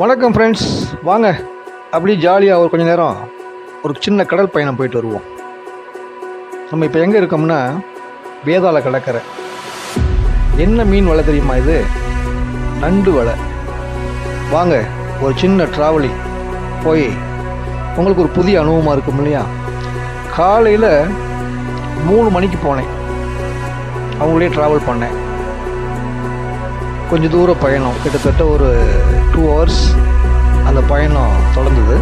வணக்கம் ஃப்ரெண்ட்ஸ் வாங்க. அப்படியே ஜாலியாக ஒரு கொஞ்ச நேரம் ஒரு சின்ன கடல் பயணம் போயிட்டு வருவோம். நம்ம இப்போ எங்கே இருக்கோம்னா வேதாள கடற்கரை. என்ன மீன் வலை தெரியுமா இது? நண்டு வலை. வாங்க ஒரு சின்ன ட்ராவலிங் போய் உங்களுக்கு ஒரு புதிய அனுபவமாக இருக்கும் இல்லையா? காலையில் மூணு மணிக்கு போனேன். அவங்களே ட்ராவல் பண்ணேன். கொஞ்சம் தூர பயணம். கிட்டத்தட்ட ஒரு டூ ஹவர்ஸ் அந்த பயணம் தொடர்ந்தது.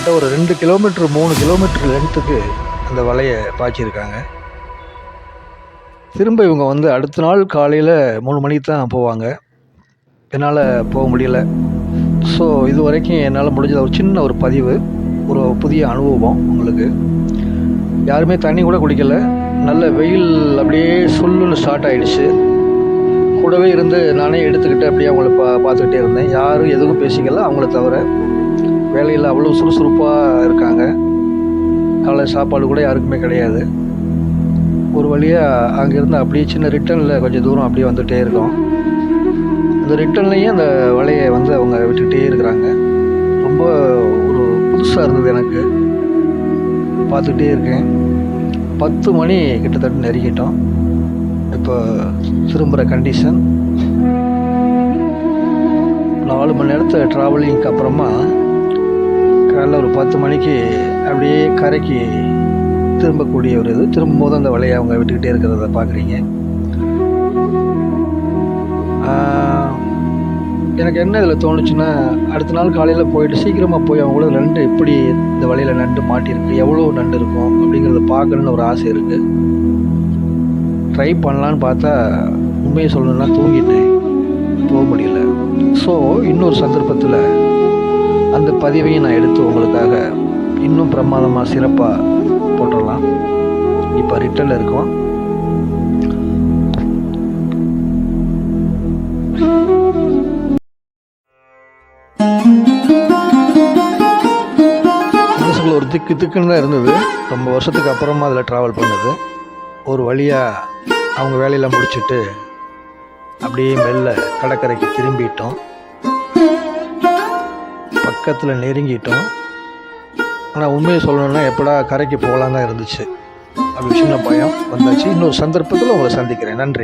கிட்டத்தட்ட ஒரு ரெண்டு கிலோமீட்டர் மூணு கிலோமீட்டர் லென்த்துக்கு அந்த வலையை பாய்ச்சிருக்காங்க. திரும்ப இவங்க வந்து அடுத்த நாள் காலையில் மூணு மணிக்கு தான் போவாங்க. என்னால் போக முடியல. ஸோ இது வரைக்கும் என்னால் முடிஞ்சது ஒரு சின்ன ஒரு பதிவு ஒரு புதிய அனுபவம் உங்களுக்கு. யாருமே தண்ணி கூட குடிக்கல. நல்ல வெயில் அப்படியே சுல்லுன்னு ஸ்டார்ட் ஆகிடுச்சு கூடவே இருந்து நானே எடுத்துக்கிட்டு அப்படியே அவங்கள பா பார்த்துக்கிட்டே இருந்தேன். யாரும் எதுவும் பேசிக்கல அவங்கள தவிர வேலையில் அவ்வளோ சுறுசுறுப்பாக இருக்காங்க. காலை சாப்பாடு கூட யாருக்குமே கிடையாது. ஒரு வழியாக அங்கேருந்து அப்படியே சின்ன ரிட்டனில் கொஞ்சம் தூரம் அப்படியே வந்துகிட்டே இருக்கோம். அந்த ரிட்டன்லேயும் அந்த வலையை வந்து அவங்க விட்டுக்கிட்டே இருக்கிறாங்க. ரொம்ப ஒரு புதுசாக இருந்தது எனக்கு. பார்த்துக்கிட்டே இருக்கேன். பத்து மணி கிட்டத்தட்ட நெருங்கிட்டோம். இப்போ திரும்புகிற கண்டிஷன் நாலு மணி நேரத்தை ட்ராவலிங்க்கு அப்புறமா காலைல ஒரு பத்து மணிக்கு அப்படியே கரைக்கு திரும்பக்கூடிய ஒரு இது. திரும்பும்போது அந்த வலையை அவங்க விட்டுக்கிட்டே இருக்கிறத பார்க்குறீங்க. எனக்கு என்ன இதில் தோணுச்சுன்னா அடுத்த நாள் காலையில் போயிட்டு சீக்கிரமாக போய் அவங்கள நண்டு எப்படி இந்த வலையில் நண்டு மாட்டியிருக்கு எவ்வளோ நண்டு இருக்கும் அப்படிங்கிறத பார்க்கணுன்னு ஒரு ஆசை இருக்குது ட்ரை பண்ணலான்னு பார்த்தா உண்மையை சொல்லணும்னா தூங்கிட்டேன். போக முடியல. ஸோ இன்னொரு சந்தர்ப்பத்தில் அந்த பதிவையும் நான் எடுத்து உங்களுக்காக இன்னும் பிரமாதமாக சிறப்பாக போட்டுடலாம். இப்போ ரிட்டனில் இருக்கோம். மனசுக்குள்ள ஒரு திக்கு திக்குன்னு தான் இருந்தது. ரொம்ப வருஷத்துக்கு அப்புறமா அதில் ட்ராவல் பண்ணது. ஒரு வழியாக அவங்க வேலையெல்லாம் முடிச்சுட்டு அப்படியே மெல்ல கடற்கரைக்கு திரும்பிட்டோம். பக்கத்தில் நெருங்கிட்டோம். ஆனால் உண்மையை சொல்லணும்னா எப்படா கரைக்கு போகலான்னு தான் இருந்துச்சு. அப்படி சின்ன பயம் வந்தாச்சு. இன்னொரு சந்தர்ப்பத்தில் உங்களை சந்திக்கிறேன். நன்றி.